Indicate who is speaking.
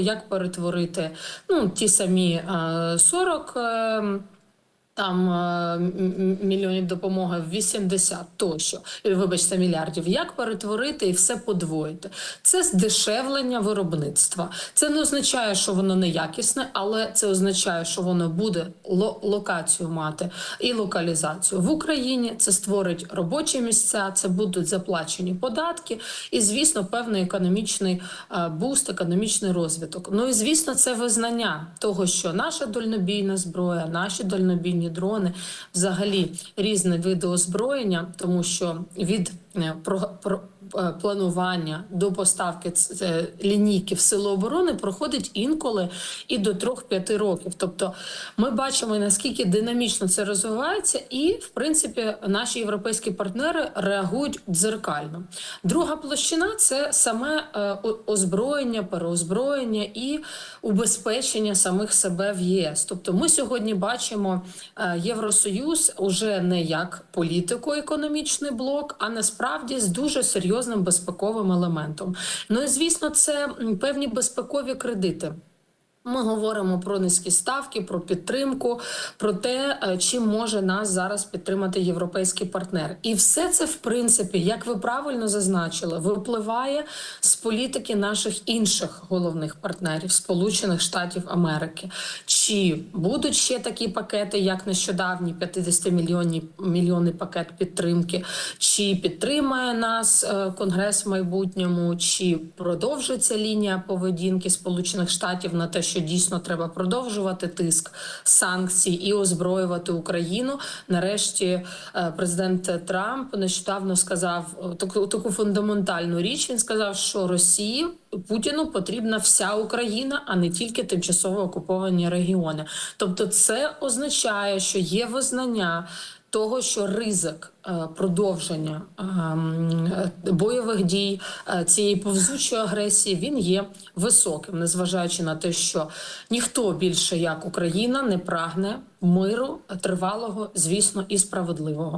Speaker 1: Як перетворити ну, ті самі е, 40 е, там е, мільйонів допомоги в 80 тощо, вибачте, мільярдів. Як перетворити і все подвоїти? Це здешевлення виробництва. Це не означає, що воно неякісне, але це означає, що воно буде локацію мати і локалізацію в Україні. Це створить робочі місця, це будуть заплачені податки, і звісно, певний економічний е, буст, економічний розвиток. Ну і звісно, це визнання того, що наша дальнобійна зброя, наші дальнобійні дрони, взагалі різні види озброєння, тому що від е, про, про планування до поставки е, лінійки в сили оборони проходить інколи і до 3-5 років. Тобто ми бачимо наскільки динамічно це розвивається, і в принципі наші європейські партнери реагують дзеркально. Друга площина це саме е, озброєння, переозброєння і убезпечення самих себе в ЄС. Тобто, ми сьогодні бачимо е, Євросоюз уже не як політико-економічний блок, а насправді з дуже серйозним безпековим елементом. Ну і звісно, це певні безпекові кредити. Ми говоримо про низькі ставки, про підтримку, про те, е, чим може нас зараз підтримати європейський партнер. І все це, в принципі, як ви правильно зазначили, випливає з політики наших інших головних партнерів, Сполучених Штатів Америки. Чи будуть ще такі пакети, як нещодавній 50 мільйонний мільйонний пакет підтримки, чи підтримає нас е, Конгрес в майбутньому, чи продовжиться лінія поведінки Сполучених Штатів на те, що дійсно треба продовжувати тиск санкцій і озброювати Україну. Нарешті е, президент Трамп нещодавно сказав е, таку таку фундаментальну річ. Він сказав, що Росії Путіну потрібна вся Україна, а не тільки тимчасово окуповані регіони. Тобто, це означає, що є визнання того, що ризик е, продовження е, бойових дій е, цієї повзучої агресії він є високим, незважаючи на те, що ніхто більше як Україна не прагне миру тривалого, звісно, і справедливого.